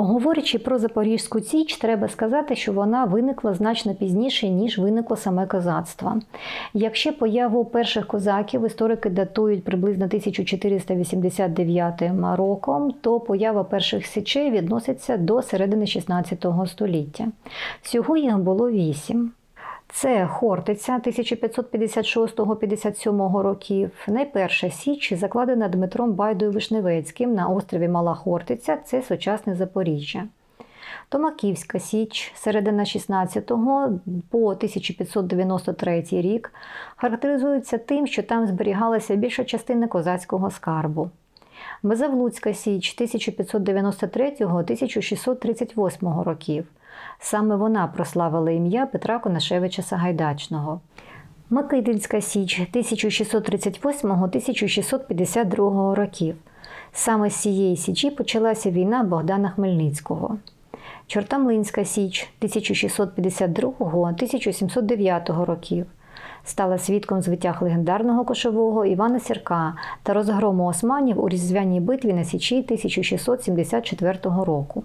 Говорячи про Запорізьку Січ, треба сказати, що вона виникла значно пізніше, ніж виникло саме козацтво. Якщо появу перших козаків історики датують приблизно 1489 роком, то поява перших січей відноситься до середини 16 століття. Всього їх було вісім. Це Хортиця 1556-57 років. Найперша січ закладена Дмитром Байдою Вишневецьким на острові Мала Хортиця, це сучасне Запоріжжя. Томаківська Січ, середина 16-го по 1593 рік, характеризується тим, що там зберігалася більша частина козацького скарбу. Безавлуцька Січ 1553-1638 років. Саме вона прославила ім'я Петра Конашевича Сагайдачного. Микитинська Січ 1638-1652 років. Саме з цієї січі почалася війна Богдана Хмельницького. Чортамлинська Січ 1652-1709 років. Стала свідком звитяг легендарного кошового Івана Сірка та розгрому османів у різдвяній битві на Січі 1674 року.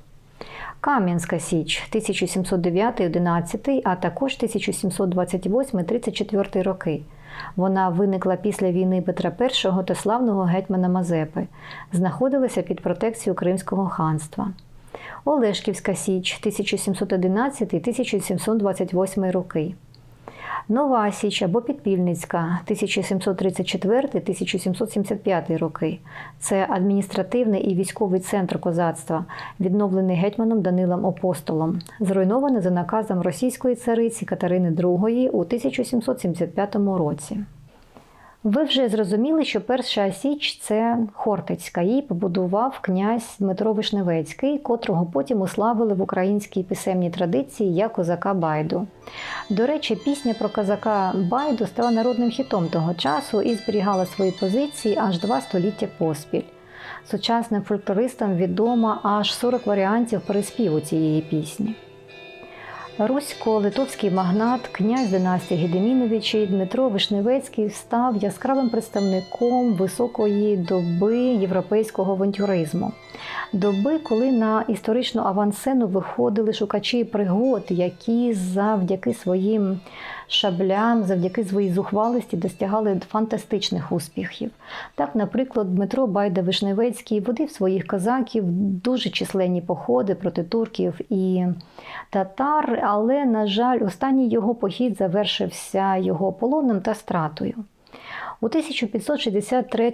Кам'янська Січ 1709-11, а також 1728-34 роки. Вона виникла після війни Петра І та славного гетьмана Мазепи, знаходилася під протекцією Кримського ханства. Олешківська Січ 1711-1728 роки. Нова Січ або Підпільницька 1734-1775 роки. Це адміністративний і військовий центр козацтва, відновлений гетьманом Данилом Апостолом, зруйнований за наказом російської цариці Катерини II у 1775 році. Ви вже зрозуміли, що перша січ це Хортицька. Її побудував князь Дмитро Вишневецький, котрого потім уславили в українській писемній традиції як козака Байду. До речі, пісня про козака Байду стала народним хітом того часу і зберігала свої позиції аж два століття поспіль. Сучасним фольклористам відомо аж 40 варіантів переспіву цієї пісні. Русько-литовський магнат, князь династії Гедеміновичі Дмитро Вишневецький став яскравим представником високої доби європейського авантюризму. Доби, коли на історичну авансцену виходили шукачі пригод, які завдяки своїм шаблям, завдяки своїй зухвалості досягали фантастичних успіхів. Так, наприклад, Дмитро Байда Вишневецький водив своїх козаків дуже численні походи проти турків і татар, але, на жаль, останній його похід завершився його полоном та стратою. У 1563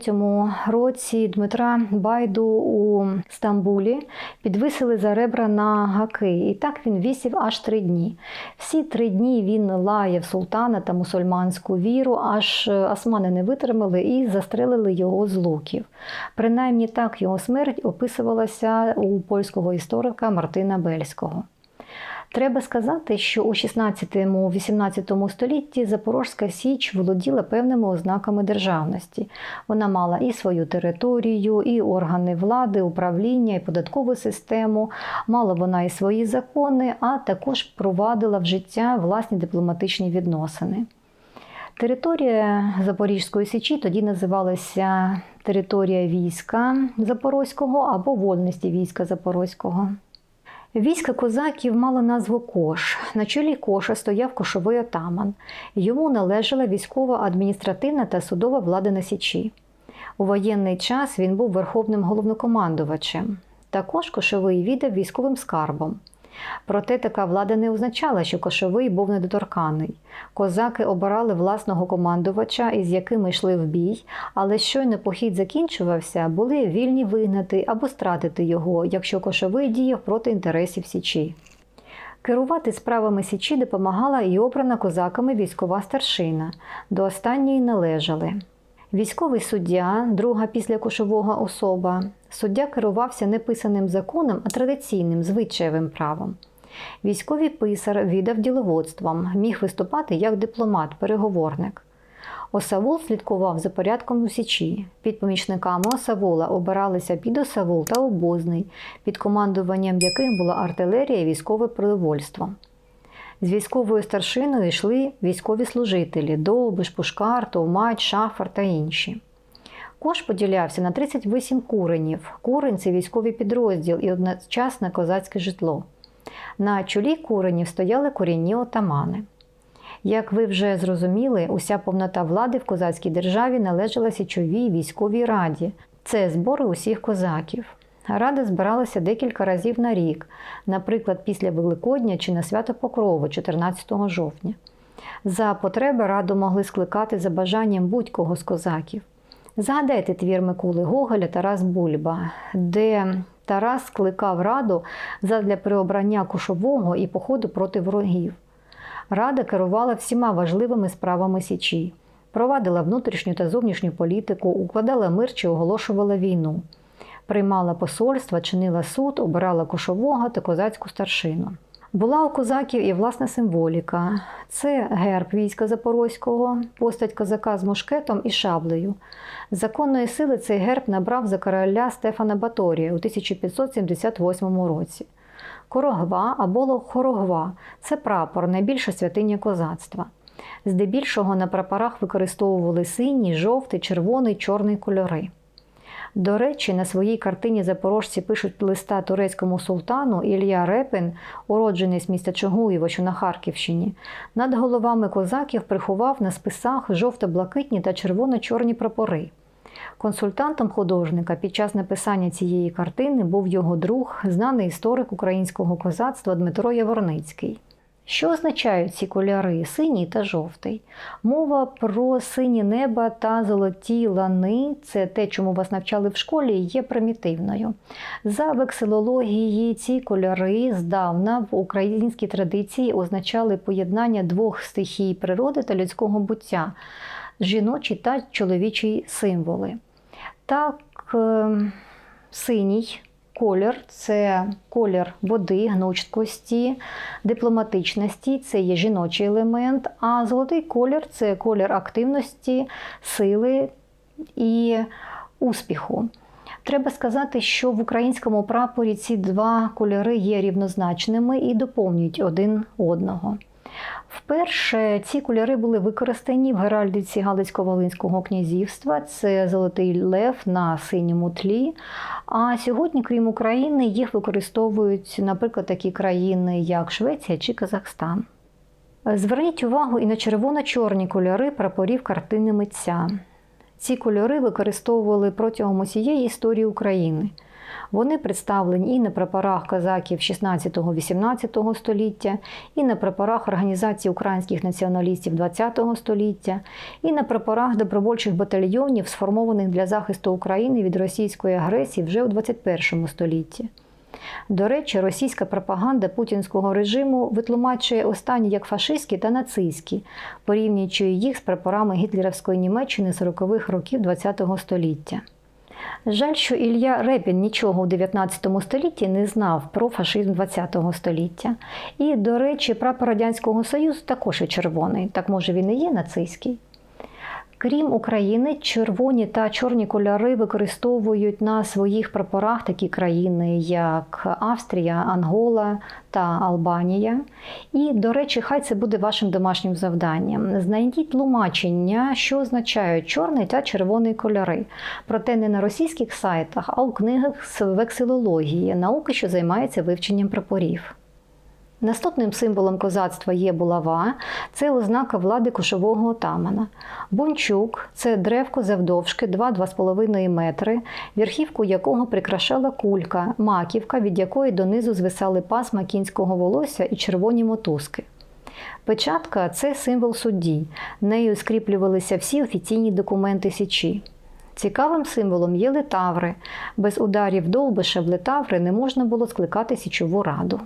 році Дмитра Байду у Стамбулі підвисили за ребра на гаки, і так він вісів аж три дні. Всі три дні він лаяв султана та мусульманську віру, аж османи не витримали і застрелили його з луків. Принаймні так його смерть описувалася у польського історика Мартина Бельського. Треба сказати, що у 16-18 столітті Запорожська Січ володіла певними ознаками державності. Вона мала і свою територію, і органи влади, управління, і податкову систему. Мала вона і свої закони, а також провадила в життя власні дипломатичні відносини. Територія Запорізької Січі тоді називалася територія війська Запорозького або вольності війська Запорозького. Військо козаків мало назву Кош. На чолі коша стояв кошовий отаман. Йому належала військова адміністративна та судова влада на Січі. У воєнний час він був верховним головнокомандувачем. Також кошовий віддав військовим скарбом. Проте така влада не означала, що кошовий був недоторканий. Козаки обирали власного командувача, із якими йшли в бій, але щойно похід закінчувався, були вільні вигнати або стратити його, якщо кошовий діяв проти інтересів Січі. Керувати справами Січі допомагала і обрана козаками військова старшина. До останньої належали. Військовий суддя, друга після кошового особа, суддя керувався не писаним законом, а традиційним звичаєвим правом. Військовий писар віддав діловодством, міг виступати як дипломат, переговорник. Осавул слідкував за порядком у Січі. Під помічниками Осавула обиралися підосавул та обозний, під командуванням яких була артилерія і військове продовольство. З військовою старшиною йшли військові служителі Довбиш, Пушкар, Товмач, Шафар та інші. Кош поділявся на 38 куренів. Курень це військовий підрозділ і одночасне козацьке житло. На чолі куренів стояли корінні отамани. Як ви вже зрозуміли, уся повнота влади в козацькій державі належала січовій військовій раді. Це збори усіх козаків. Рада збиралася декілька разів на рік, наприклад, після Великодня чи на свято Покрови 14 жовтня. За потреби раду могли скликати за бажанням будь-кого з козаків. Згадайте твір Миколи Гоголя Тарас Бульба, де Тарас скликав раду задля переобрання кушового і походу проти ворогів. Рада керувала всіма важливими справами Січі, провадила внутрішню та зовнішню політику, укладала мир чи оголошувала війну, приймала посольства, чинила суд, обирала кошового та козацьку старшину. Була у козаків і власна символіка. Це герб війська Запорозького, постать козака з мушкетом і шаблею. Законної сили цей герб набрав за короля Стефана Баторія у 1578 році. Корогва або хорогва це прапор, найбільша святиня козацтва. Здебільшого на прапорах використовували синій, жовтий, червоний, чорний кольори. До речі, на своїй картині запорожці пишуть листа турецькому султану Ілля Репин, уродженець міста Чогуєво, що на Харківщині, над головами козаків приховав на списах жовто-блакитні та червоно-чорні прапори. Консультантом художника під час написання цієї картини був його друг, знаний історик українського козацтва Дмитро Яворницький. Що означають ці кольори синій та жовтий? Мова про сині неба та золоті лани це те, чому вас навчали в школі, є примітивною. За вексилології ці кольори здавна в українській традиції означали поєднання двох стихій природи та людського буття жіночі та чоловічі символи. Так, е, синій колір це колір води, гнучкості, дипломатичності, це є жіночий елемент, а золотий колір це колір активності, сили і успіху. Треба сказати, що в українському прапорі ці два кольори є рівнозначними і доповнюють один одного. Вперше ці кольори були використані в геральдиці Галицько-Волинського князівства. Це золотий лев на синьому тлі. А сьогодні, крім України, їх використовують, наприклад, такі країни, як Швеція чи Казахстан. Зверніть увагу і на червоно-чорні кольори прапорів картини митця. Ці кольори використовували протягом усієї історії України. Вони представлені і на прапорах козаків 16-18 століття, і на прапорах Організації українських націоналістів ХХ століття, і на прапорах добровольчих батальйонів, сформованих для захисту України від російської агресії вже у 21 столітті. До речі, російська пропаганда путінського режиму витлумачує останні як фашистські та нацистські, порівнюючи їх з прапорами гітлерівської Німеччини 40-х років ХХ століття. Жаль, що Ілля Репін нічого у 19 столітті не знав про фашизм 20 століття. І, до речі, прапор Радянського Союзу також і червоний, так може він і є нацистський. Крім України, червоні та чорні кольори використовують на своїх прапорах такі країни, як Австрія, Ангола та Албанія. І, до речі, хай це буде вашим домашнім завданням. Знайдіть тлумачення, що означають чорний та червоний кольори. Проте не на російських сайтах, а у книгах з вексилології, науки, що займаються вивченням прапорів. Наступним символом козацтва є булава, це ознака влади кошового отамана. Бунчук це древко завдовжки 2-2,5 метри, верхівку якого прикрашала кулька, маківка, від якої донизу звисали пасма кінського волосся і червоні мотузки. Печатка це символ судді. Нею скріплювалися всі офіційні документи Січі. Цікавим символом є литаври. Без ударів довбиша в литаври не можна було скликати січову раду.